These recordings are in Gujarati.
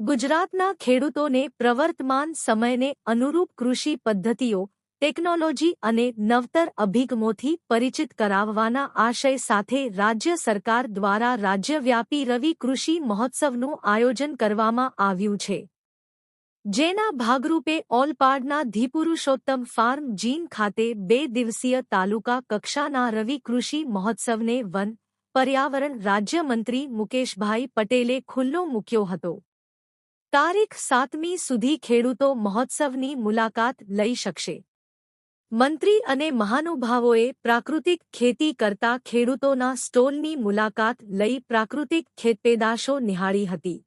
ગુજરાતના ખેડૂતોને પ્રવર્તમાન સમયને અનુરૂપ કૃષિ પદ્ધતિઓ, ટેકનોલોજી અને નવતર અભિગમોથી પરિચિત કરાવવાના આશય સાથે રાજ્ય સરકાર દ્વારા રાજ્યવ્યાપી રવિ કૃષિ મહોત્સવનું આયોજન કરવામાં આવ્યું છે. જેના ભાગરૂપે ઓલપાડના ધીપુરુષોત્તમ ફાર્મ જીન ખાતે બે દિવસીય તાલુકા કક્ષાના રવિ કૃષિ મહોત્સવને વન પર્યાવરણ રાજ્યમંત્રી મુકેશભાઈ પટેલે ખુલ્લો મૂક્યો હતો. તારીખ સાતમી સુધી ખેડૂતો મહોત્સવની મુલાકાત લઈ શકશે. મંત્રી અને મહાનુભાવોએ પ્રાકૃતિક ખેતી કરતા ખેડૂતોના સ્ટોલની મુલાકાત લઈ પ્રાકૃતિક ખેતપેદાશો નિહાળી હતી.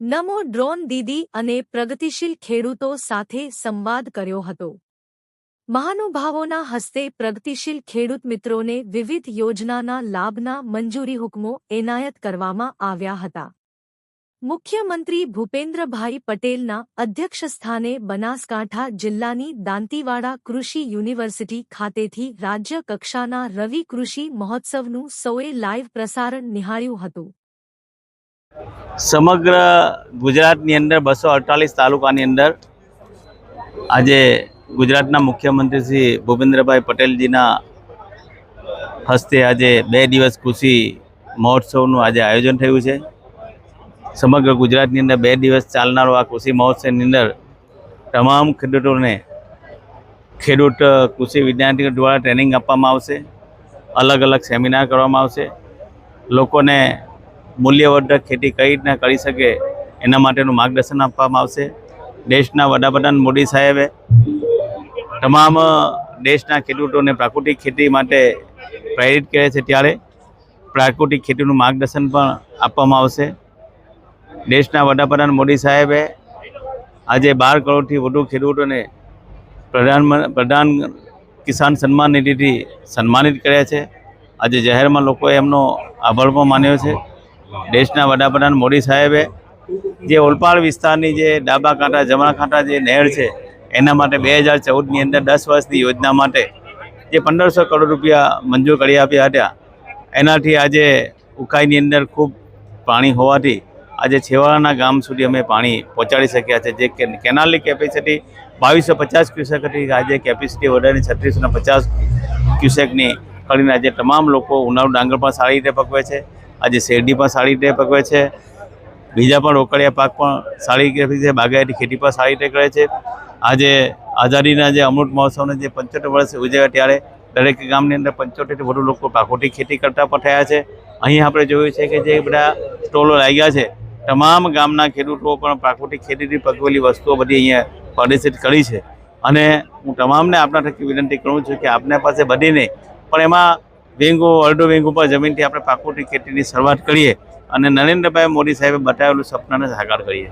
નમો ડ્રોન દીદી અને પ્રગતિશીલ ખેડૂતો સાથે સંવાદ કર્યો હતો. મહાનુભાવોના હસ્તે પ્રગતિશીલ ખેડૂત મિત્રોને વિવિધ યોજનાના લાભના મંજૂરી હુકમો એનાયત કરવામાં આવ્યા હતા. મુખ્યમંત્રી ભૂપેન્દ્રભાઈ પટેલના અધ્યક્ષસ્થાને બનાસકાંઠા જિલ્લાની દાંતીવાડા કૃષિ યુનિવર્સિટી ખાતેથી રાજ્ય કક્ષાના રવિ કૃષિ મહોત્સવનું સૌએ લાઇવ પ્રસારણ નિહાળ્યું હતું. સમગ્ર ગુજરાતની અંદર બસો અડતાલીસ તાલુકાની અંદર આજે ગુજરાતના મુખ્યમંત્રી શ્રી ભૂપેન્દ્રભાઈ પટેલજીના હસ્તે આજે બે દિવસ કૃષિ મહોત્સવનું આજે આયોજન થયું છે. સમગ્ર ગુજરાતની અંદર બે દિવસ ચાલનારો આ કૃષિ મહોત્સવની અંદર તમામ ખેડૂતોને ખેડૂત કૃષિ વિદ્યાર્થીઓ દ્વારા ટ્રેનિંગ આપવામાં આવશે. અલગ અલગ સેમિનાર કરવામાં આવશે. લોકોને મૂલ્યવર્ધક ખેતી કઈ રીતના કરી શકે એના માટેનું માર્ગદર્શન આપવામાં આવશે. દેશના વડાપ્રધાન મોદી સાહેબે તમામ દેશના ખેડૂતોને પ્રાકૃતિક ખેતી માટે પ્રેરિત કરે છે ત્યારે પ્રાકૃતિક ખેતીનું માર્ગદર્શન પણ આપવામાં આવશે. દેશના વડાપ્રધાન મોદી સાહેબે આજે બાર કરોડથી વધુ ખેડૂતોને પ્રધાન પ્રધાન કિસાન સન્માન નિધિથી સન્માનિત કર્યા છે. આજે જાહેરમાં લોકોએ એમનો આભાર પણ માન્યો છે. દેશના વડાપ્રધાન મોદી સાહેબે જે ઓલપાડ વિસ્તારની જે ડાબા કાંઠા જમણા કાંઠા જે નહેર છે, એના માટે બે હજાર ચૌદની અંદર દસ વર્ષની યોજના માટે જે પંદરસો કરોડ રૂપિયા મંજૂર કરી આપ્યા હતા. એનાથી આજે ઉકાઈની અંદર ખૂબ પાણી હોવાથી આજે છેવાડાના ગામ સુધી અમે પાણી પહોંચાડી શક્યા છે. જે કેનાલની કેપેસિટી બાવીસો પચાસ ક્યુસેક હતી. આજે કેપેસિટી વધારીને છત્રીસો પચાસ ક્યુસેકની કરીને આજે તમામ લોકો ઉનાળુ ડાંગર પણ સારી રીતે પકવે છે. આજે શેરડી પણ સારી રીતે પકવે છે. બીજા પણ રોકડિયા પાક પણ સારી રીતે બાગાયતી ખેતી પણ સારી રીતે કરે છે. આજે આઝાદીના જે અમૃત મહોત્સવને જે પંચોતેર વર્ષ ઉજવ્યા ત્યારે દરેક ગામની અંદર પંચોતેરથી વધુ લોકો પાકોટી ખેતી કરતા પણ છે. અહીં આપણે જોયું છે કે જે બધા સ્ટોલો લાગ્યા છે તમામ ગામના ખેડૂતો પણ પ્રાકૃતિક ખેતીથી પકવેલી વસ્તુઓ બધી અહીંયા પ્રદર્શિત કરી છે. અને હું તમામને આપના થકી વિનંતી કરું છું કે આપના પાસે બધીને, પણ એમાં વેંગો, અડધો વેંગુ પર જમીનથી આપણે પ્રાકૃતિક ખેતીની શરૂઆત કરીએ અને નરેન્દ્રભાઈ મોદી સાહેબે બતાવેલું સપનાને સાકાર કરીએ.